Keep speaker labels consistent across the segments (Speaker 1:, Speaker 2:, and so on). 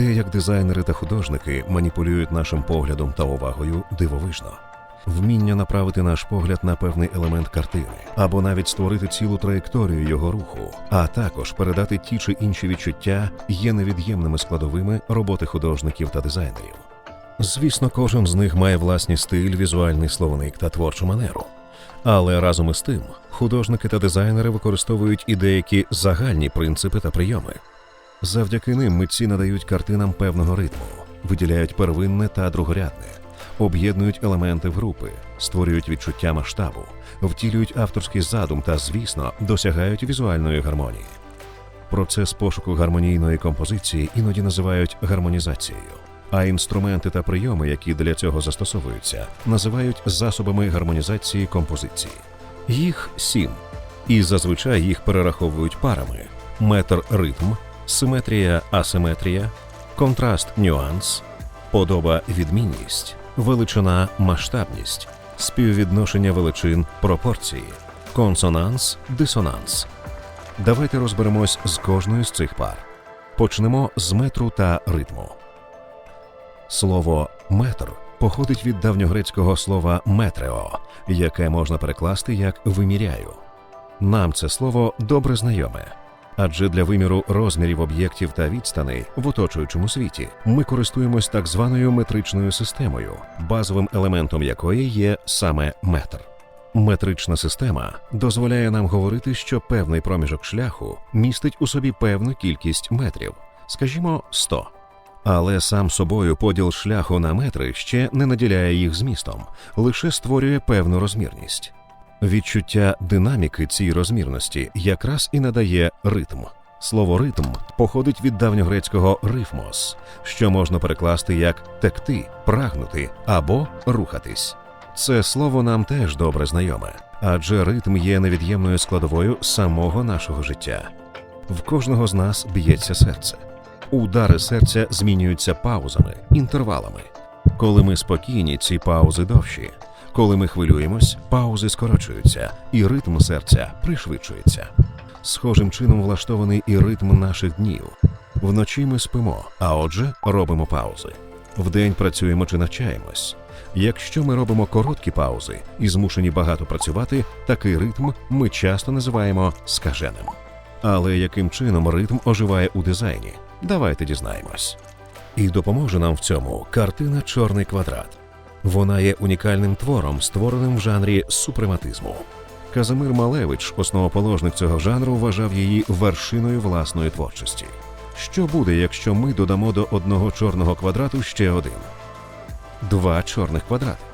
Speaker 1: Те, як дизайнери та художники маніпулюють нашим поглядом та увагою, дивовижно. Вміння направити наш погляд на певний елемент картини, або навіть створити цілу траєкторію його руху, а також передати ті чи інші відчуття є невід'ємними складовими роботи художників та дизайнерів. Звісно, кожен з них має власний стиль, візуальний словник та творчу манеру. Але разом із тим, художники та дизайнери використовують і деякі загальні принципи та прийоми. Завдяки ним митці надають картинам певного ритму, виділяють первинне та другорядне, об'єднують елементи в групи, створюють відчуття масштабу, втілюють авторський задум та, звісно, досягають візуальної гармонії. Процес пошуку гармонійної композиції іноді називають гармонізацією, а інструменти та прийоми, які для цього застосовуються, називають засобами гармонізації композиції. Їх сім, і зазвичай їх перераховують парами: метр ритм, симетрія асиметрія, контраст нюанс, подоба відмінність, величина масштабність, співвідношення величин пропорції, консонанс дисонанс. Давайте розберемось з кожною з цих пар. Почнемо з метру та ритму. Слово метр походить від давньогрецького слова метрео, яке можна перекласти як виміряю. Нам це слово добре знайоме, адже для виміру розмірів об'єктів та відстаней в оточуючому світі ми користуємось так званою метричною системою, базовим елементом якої є саме метр. Метрична система дозволяє нам говорити, що певний проміжок шляху містить у собі певну кількість метрів, скажімо, 100. Але сам собою поділ шляху на метри ще не наділяє їх змістом, лише створює певну розмірність. Відчуття динаміки цій розмірності якраз і надає ритм. Слово ритм походить від давньогрецького рифмос, що можна перекласти як текти, прагнути або рухатись. Це слово нам теж добре знайоме, адже ритм є невід'ємною складовою самого нашого життя. В кожного з нас б'ється серце. Удари серця змінюються паузами, інтервалами. Коли ми спокійні, ці паузи довші. Коли ми хвилюємось, паузи скорочуються, і ритм серця пришвидшується. Схожим чином влаштований і ритм наших днів. Вночі ми спимо, а отже, робимо паузи. Вдень працюємо чи навчаємось. Якщо ми робимо короткі паузи і змушені багато працювати, такий ритм ми часто називаємо скаженим. Але яким чином ритм оживає у дизайні? Давайте дізнаємось. І допоможе нам в цьому картина Чорний квадрат. Вона є унікальним твором, створеним в жанрі супрематизму. Казимир Малевич, основоположник цього жанру, вважав її вершиною власної творчості. Що буде, якщо ми додамо до одного чорного квадрату ще один? Два чорних квадрати.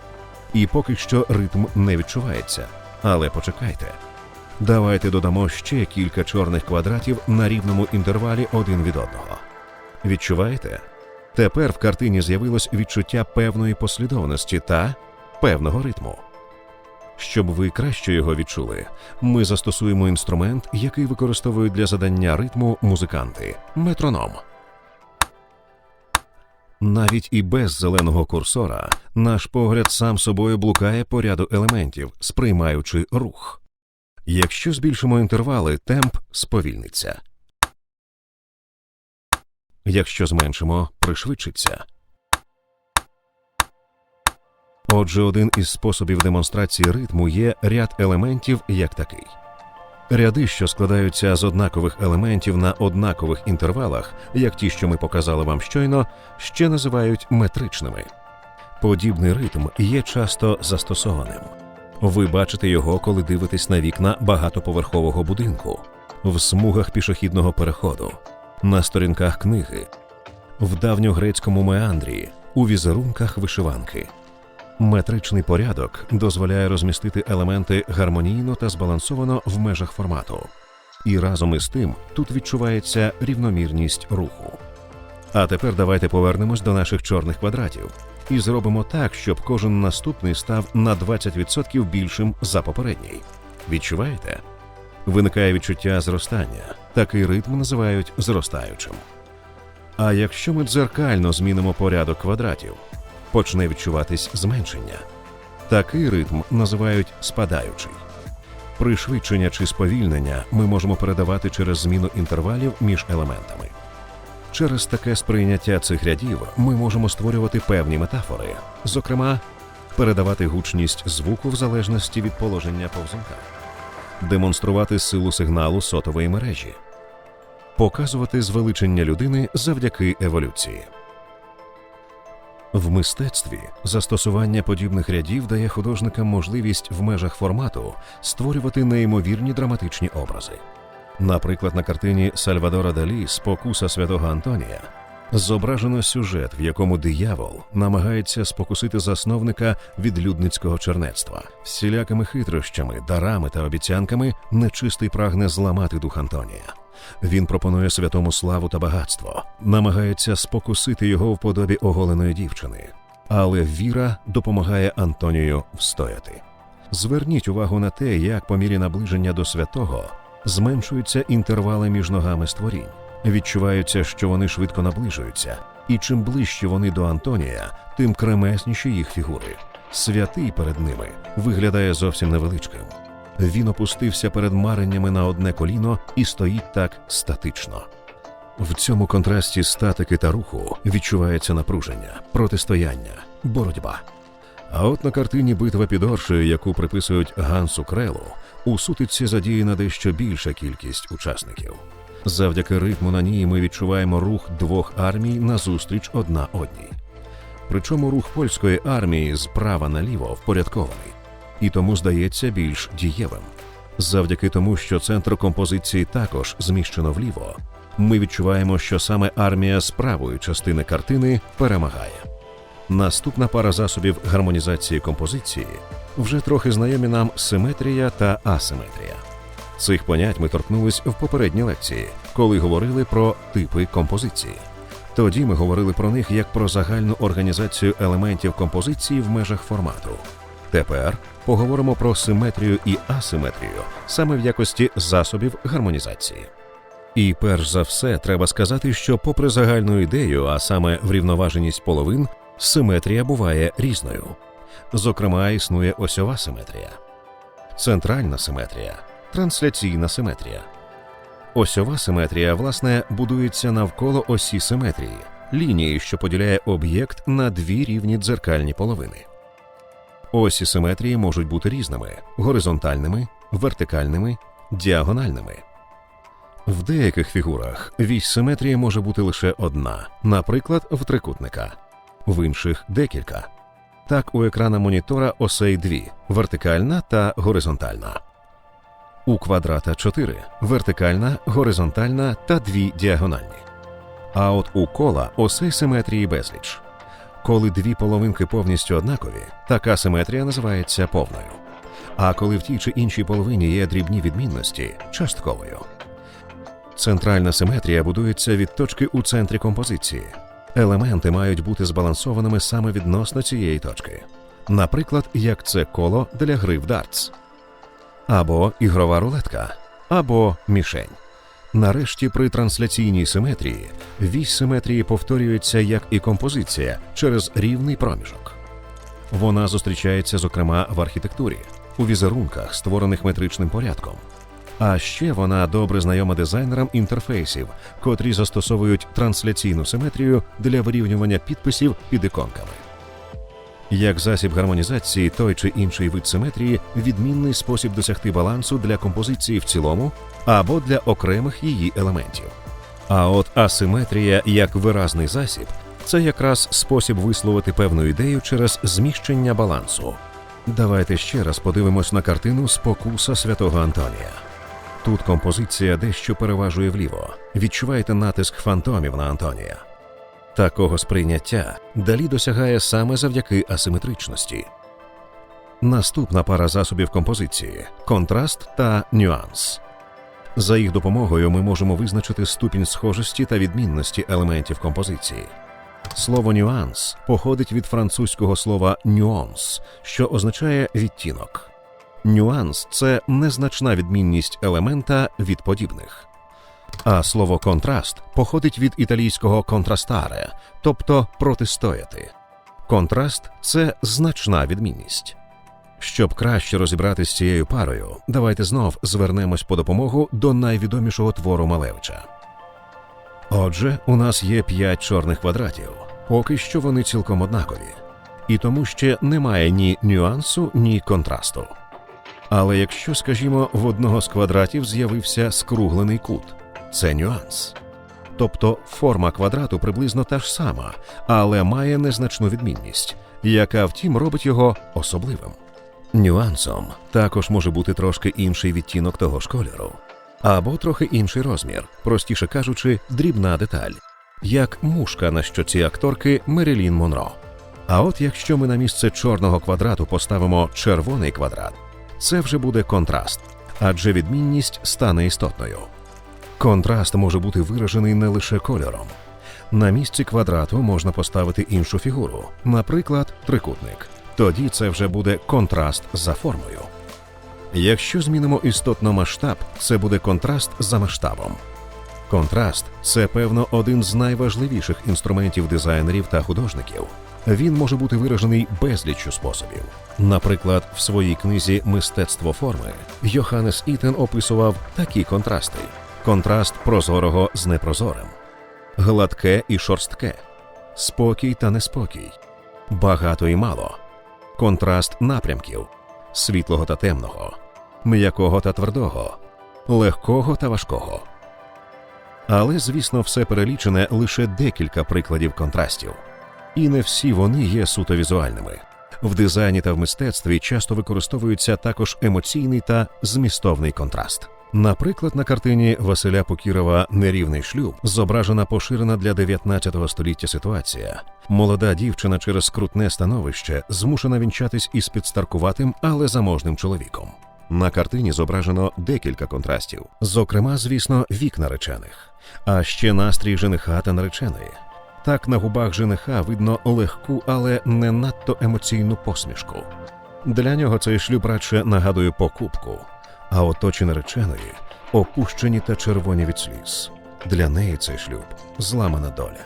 Speaker 1: І поки що ритм не відчувається. Але почекайте. Давайте додамо ще кілька чорних квадратів на рівному інтервалі один від одного. Відчуваєте? Тепер в картині з'явилось відчуття певної послідовності та певного ритму. Щоб ви краще його відчули, ми застосуємо інструмент, який використовують для задання ритму музиканти метроном. Навіть і без зеленого курсора наш погляд сам собою блукає по ряду елементів, сприймаючи рух. Якщо збільшимо інтервали, темп сповільниться. Якщо зменшимо, пришвидшиться. Отже, один із способів демонстрації ритму є ряд елементів як такий. Ряди, що складаються з однакових елементів на однакових інтервалах, як ті, що ми показали вам щойно, ще називають метричними. Подібний ритм є часто застосованим. Ви бачите його, коли дивитесь на вікна багатоповерхового будинку, в смугах пішохідного переходу, на сторінках книги, в давньогрецькому меандрі, у візерунках вишиванки. Метричний порядок дозволяє розмістити елементи гармонійно та збалансовано в межах формату. І разом із тим тут відчувається рівномірність руху. А тепер давайте повернемось до наших чорних квадратів і зробимо так, щоб кожен наступний став на 20% більшим за попередній. Відчуваєте? Виникає відчуття зростання. Такий ритм називають зростаючим. А якщо ми дзеркально змінимо порядок квадратів, почне відчуватись зменшення. Такий ритм називають спадаючий. Пришвидшення чи сповільнення ми можемо передавати через зміну інтервалів між елементами. Через таке сприйняття цих рядів ми можемо створювати певні метафори, зокрема, передавати гучність звуку в залежності від положення повзунка, демонструвати силу сигналу сотової мережі, показувати звеличення людини завдяки еволюції. В мистецтві застосування подібних рядів дає художникам можливість в межах формату створювати неймовірні драматичні образи. Наприклад, на картині Сальвадора Далі Спокуса святого Антонія зображено сюжет, в якому диявол намагається спокусити засновника відлюдницького чернецтва. Всілякими хитрощами, дарами та обіцянками нечистий прагне зламати дух Антонія. Він пропонує святому славу та багатство, намагається спокусити його в подобі оголеної дівчини. Але віра допомагає Антонію встояти. Зверніть увагу на те, як по мірі наближення до святого зменшуються інтервали між ногами створінь. Відчувається, що вони швидко наближуються, і чим ближче вони до Антонія, тим кремесніші їх фігури. Святий перед ними виглядає зовсім невеличким. Він опустився перед мареннями на одне коліно і стоїть так статично. В цьому контрасті статики та руху відчувається напруження, протистояння, боротьба. А от на картині Битва під Оршею, яку приписують Гансу Крелу, у сутичці задіяна дещо більша кількість учасників. Завдяки ритму на ній ми відчуваємо рух двох армій назустріч одна одній. Причому рух польської армії справа наліво впорядкований і тому здається більш дієвим. Завдяки тому, що центр композиції також зміщено вліво, ми відчуваємо, що саме армія з правої частини картини перемагає. Наступна пара засобів гармонізації композиції вже трохи знайомі нам симетрія та асиметрія. Цих понять ми торкнулись в попередній лекції, коли говорили про типи композиції. Тоді ми говорили про них як про загальну організацію елементів композиції в межах формату. Тепер поговоримо про симетрію і асиметрію саме в якості засобів гармонізації. І перш за все треба сказати, що, попри загальну ідею, а саме врівноваженість половин, симетрія буває різною. Зокрема, існує осьова симетрія, центральна симетрія, трансляційна симетрія. Осьова симетрія, власне, будується навколо осі симетрії, лінії, що поділяє об'єкт на дві рівні дзеркальні половини. Осі симетрії можуть бути різними: горизонтальними, вертикальними, діагональними. В деяких фігурах вісь симетрії може бути лише одна, наприклад, в трикутника, в інших декілька. Так, у екрана монітора осей дві вертикальна та горизонтальна. У квадрата 4 вертикальна, горизонтальна та дві діагональні. А от у кола осей симетрії безліч. Коли дві половинки повністю однакові, така симетрія називається повною. А коли в тій чи іншій половині є дрібні відмінності частковою. Центральна симетрія будується від точки у центрі композиції. Елементи мають бути збалансованими саме відносно цієї точки. Наприклад, як це коло для гри в дартс, або ігрова рулетка, або мішень. Нарешті, при трансляційній симетрії вісь симетрії повторюється як і композиція через рівний проміжок. Вона зустрічається, зокрема, в архітектурі, у візерунках, створених метричним порядком. А ще вона добре знайома дизайнерам інтерфейсів, котрі застосовують трансляційну симетрію для вирівнювання підписів під іконками. Як засіб гармонізації, той чи інший вид симетрії відмінний спосіб досягти балансу для композиції в цілому або для окремих її елементів. А от асиметрія як виразний засіб це якраз спосіб висловити певну ідею через зміщення балансу. Давайте ще раз подивимось на картину спокуса святого Антонія. Тут композиція дещо переважує вліво. Відчуваєте натиск фантомів на Антонія. Такого сприйняття далі досягає саме завдяки асиметричності. Наступна пара засобів композиції контраст та нюанс. За їх допомогою ми можемо визначити ступінь схожості та відмінності елементів композиції. Слово нюанс походить від французького слова нюанс, що означає відтінок. Нюанс це незначна відмінність елемента від подібних. А слово контраст походить від італійського контрастаре, тобто протистояти. Контраст це значна відмінність. Щоб краще розібратися з цією парою, давайте знов звернемось по допомогу до найвідомішого твору Малевича. Отже, у нас є п'ять чорних квадратів. Поки що вони цілком однакові. І тому ще немає ні нюансу, ні контрасту. Але якщо, скажімо, в одного з квадратів з'явився скруглений кут, це нюанс. Тобто форма квадрату приблизно та ж сама, але має незначну відмінність, яка втім робить його особливим. Нюансом також може бути трошки інший відтінок того ж кольору, або трохи інший розмір, простіше кажучи, дрібна деталь, як мушка на щоці акторки Мерілін Монро. А от якщо ми на місце чорного квадрату поставимо червоний квадрат, це вже буде контраст, адже відмінність стане істотною. Контраст може бути виражений не лише кольором. На місці квадрату можна поставити іншу фігуру, наприклад, трикутник. Тоді це вже буде контраст за формою. Якщо змінимо істотно масштаб, це буде контраст за масштабом. Контраст це, певно, один з найважливіших інструментів дизайнерів та художників. Він може бути виражений безліччю способів. Наприклад, в своїй книзі Мистецтво форми Йоханнес Ітен описував такі контрасти: контраст прозорого з непрозорим, гладке і шорстке, спокій та неспокій, багато і мало, контраст напрямків, світлого та темного, м'якого та твердого, легкого та важкого. Але, звісно, все перелічене лише декілька прикладів контрастів, і не всі вони є суто візуальними. В дизайні та в мистецтві часто використовується також емоційний та змістовний контраст. Наприклад, на картині Василя Покірова Нерівний шлюб зображена поширена для 19 століття ситуація. Молода дівчина через скрутне становище змушена вінчатись із підстаркуватим, але заможним чоловіком. На картині зображено декілька контрастів, зокрема, звісно, вік наречених, а ще настрій жениха та нареченої. Так на губах жениха видно легку, але не надто емоційну посмішку. Для нього цей шлюб радше нагадує покупку, а от очі нареченої опущені та червоні від сліз. Для неї цей шлюб зламана доля.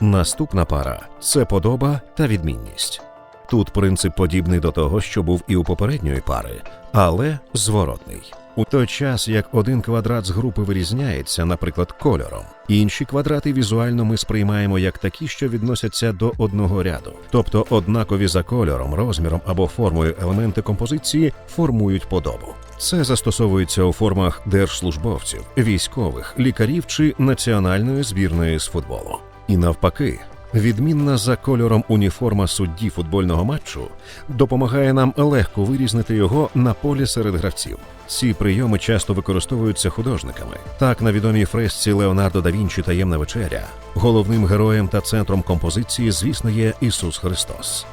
Speaker 1: Наступна пара це подоба та відмінність. Тут принцип подібний до того, що був і у попередньої пари, але зворотний. У той час, як один квадрат з групи вирізняється, наприклад, кольором, інші квадрати візуально ми сприймаємо як такі, що відносяться до одного ряду, тобто однакові за кольором, розміром або формою елементи композиції формують подобу. Це застосовується у формах держслужбовців, військових, лікарів чи національної збірної з футболу. І навпаки, Відмінна за кольором уніформа судді футбольного матчу допомагає нам легко вирізнити його на полі серед гравців. Ці прийоми часто використовуються художниками. Так, на відомій фресці Леонардо да Вінчі Таємна вечеря головним героєм та центром композиції, звісно, є Ісус Христос.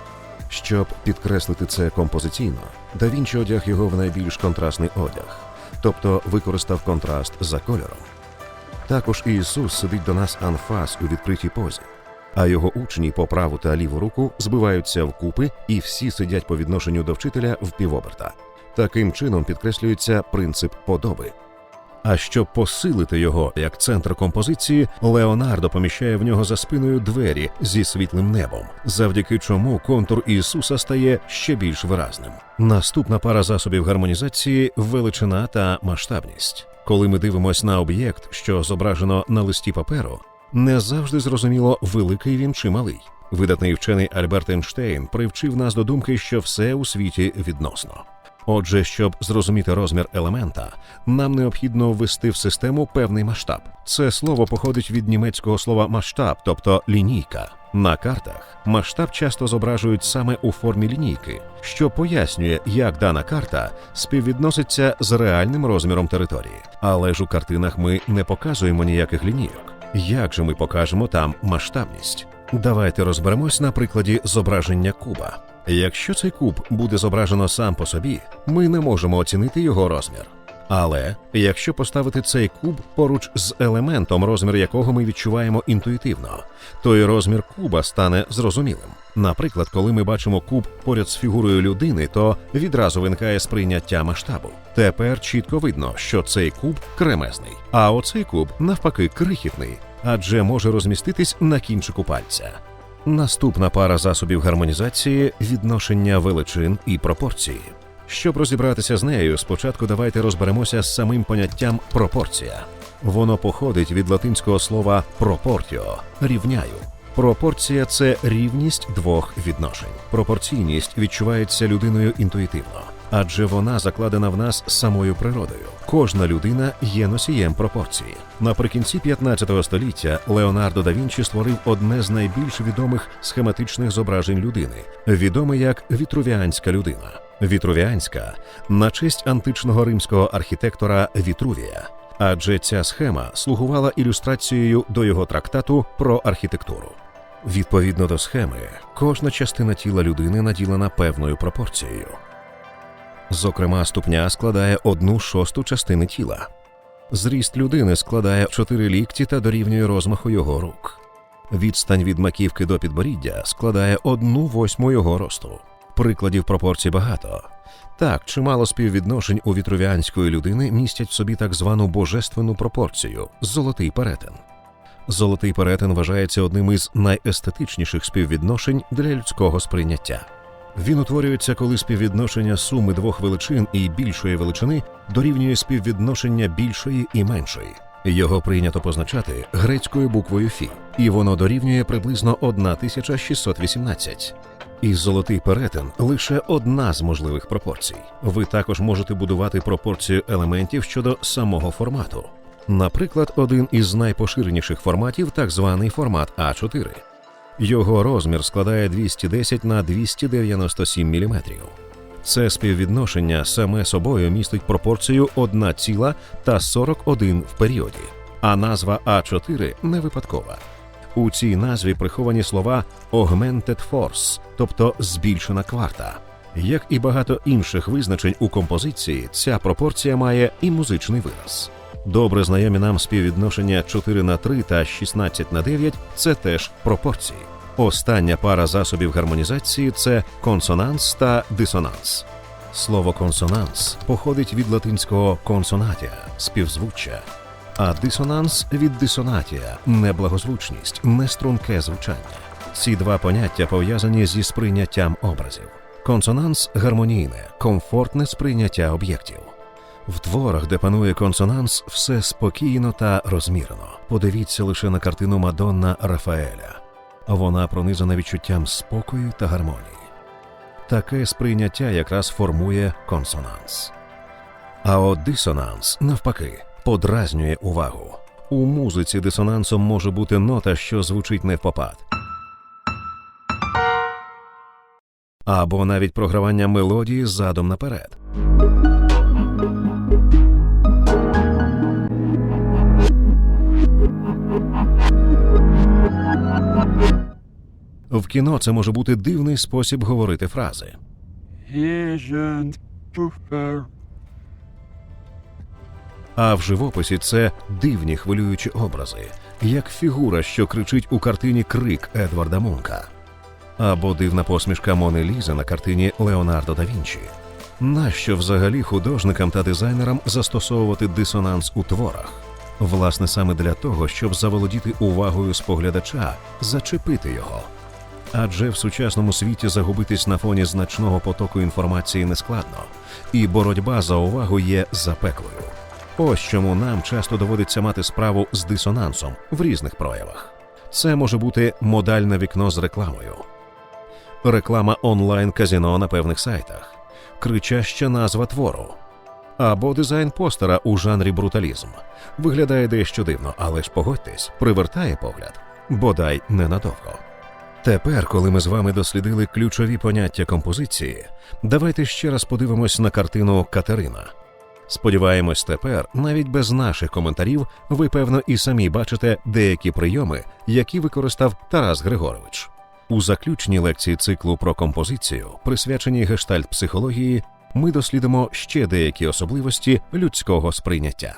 Speaker 1: Щоб підкреслити це композиційно, да Вінчі одяг його в найбільш контрастний одяг, тобто використав контраст за кольором. Також Ісус сидить до нас анфас у відкритій позі а його учні по праву та ліву руку збиваються вкупи і всі сидять по відношенню до вчителя в півоберта. Таким чином підкреслюється принцип подоби. А щоб посилити його як центр композиції, Леонардо поміщає в нього за спиною двері зі світлим небом, завдяки чому контур Ісуса стає ще більш виразним. Наступна пара засобів гармонізації величина та масштабність. Коли ми дивимося на об'єкт, що зображено на листі паперу, не завжди зрозуміло, великий він чи малий. Видатний вчений Альберт Ейнштейн привчив нас до думки, що все у світі відносно. Отже, щоб зрозуміти розмір елемента, нам необхідно ввести в систему певний масштаб. Це слово походить від німецького слова масштаб, тобто лінійка. На картах масштаб часто зображують саме у формі лінійки, що пояснює, як дана карта співвідноситься з реальним розміром території. Але ж у картинах ми не показуємо ніяких лінійок. Як же ми покажемо там масштабність? Давайте розберемось на прикладі зображення куба. Якщо цей куб буде зображено сам по собі, ми не можемо оцінити його розмір. Але якщо поставити цей куб поруч з елементом, розмір якого ми відчуваємо інтуїтивно, то і розмір куба стане зрозумілим. Наприклад, коли ми бачимо куб поряд з фігурою людини, то відразу виникає сприйняття масштабу. Тепер чітко видно, що цей куб кремезний, а оцей куб навпаки крихітний, адже може розміститись на кінчику пальця. Наступна пара засобів гармонізації відношення величин і пропорції. Щоб розібратися з нею, спочатку давайте розберемося з самим поняттям пропорція. Воно походить від латинського слова пропортіо рівняю. Пропорція це рівність двох відношень. Пропорційність відчувається людиною інтуїтивно, адже вона закладена в нас самою природою. Кожна людина є носієм пропорції. Наприкінці 15 століття Леонардо да Вінчі створив одне з найбільш відомих схематичних зображень людини, відоме як вітрувіанська людина. Вітрувіанська на честь античного римського архітектора Вітрувія. Адже ця схема слугувала ілюстрацією до його трактату про архітектуру. Відповідно до схеми, кожна частина тіла людини наділена певною пропорцією. Зокрема, ступня складає одну шосту частини тіла. Зріст людини складає чотири лікті та дорівнює розмаху його рук. Відстань від маківки до підборіддя складає одну восьму його росту. Прикладів пропорцій багато. Так, чимало співвідношень у вітрувіанської людини містять в собі так звану божественну пропорцію золотий перетин. Золотий перетин вважається одним із найестетичніших співвідношень для людського сприйняття. Він утворюється, коли співвідношення суми двох величин і більшої величини дорівнює співвідношення більшої і меншої. Його прийнято позначати грецькою буквою Фі, і воно дорівнює приблизно 1618. І золотий перетин лише одна з можливих пропорцій. Ви також можете будувати пропорцію елементів щодо самого формату. Наприклад, один із найпоширеніших форматів так званий формат А4. Його розмір складає 210 на 297 мм. Це співвідношення саме собою містить пропорцію 1 ціла та 41 в періоді, а назва А4 не випадкова. У цій назві приховані слова «augmented force», тобто збільшена кварта. Як і багато інших визначень у композиції, ця пропорція має і музичний вираз. Добре знайомі нам співвідношення 4 на 3 та 16 на 9 – це теж пропорції. Остання пара засобів гармонізації це консонанс та дисонанс. Слово консонанс походить від латинського консонатія співзвуччя, а дисонанс від дисонатія неблагозвучність, неструнке звучання. Ці два поняття пов'язані зі сприйняттям образів. Консонанс гармонійне, комфортне сприйняття об'єктів. В творах, де панує консонанс, все спокійно та розмірено. Подивіться лише на картину Мадонна Рафаеля. Вона пронизана відчуттям спокою та гармонії. Таке сприйняття якраз формує консонанс. А от дисонанс, навпаки, подразнює увагу. У музиці дисонансом може бути нота, що звучить не впопад. Або навіть програвання мелодії задом наперед. В кіно це може бути дивний спосіб говорити фрази. А в живописі це дивні хвилюючі образи, як фігура, що кричить у картині Крик Едварда Мунка, або дивна посмішка Мони Лізи на картині Леонардо да Вінчі. Нащо взагалі художникам та дизайнерам застосовувати дисонанс у творах? Власне, саме для того, щоб заволодіти увагою споглядача, зачепити його. Адже в сучасному світі загубитись на фоні значного потоку інформації нескладно, і боротьба за увагу є запеклою. Ось чому нам часто доводиться мати справу з дисонансом в різних проявах. Це може бути модальне вікно з рекламою, реклама онлайн-казіно на певних сайтах, кричаща назва твору або дизайн постера у жанрі бруталізм. Виглядає дещо дивно, але ж погодьтесь, привертає погляд, бодай ненадовго. Тепер, коли ми з вами дослідили ключові поняття композиції, давайте ще раз подивимось на картину Катерина. Сподіваємось, тепер, навіть без наших коментарів, ви певно і самі бачите деякі прийоми, які використав Тарас Григорович. У заключній лекції циклу про композицію, присвяченій гештальт психології, ми дослідимо ще деякі особливості людського сприйняття.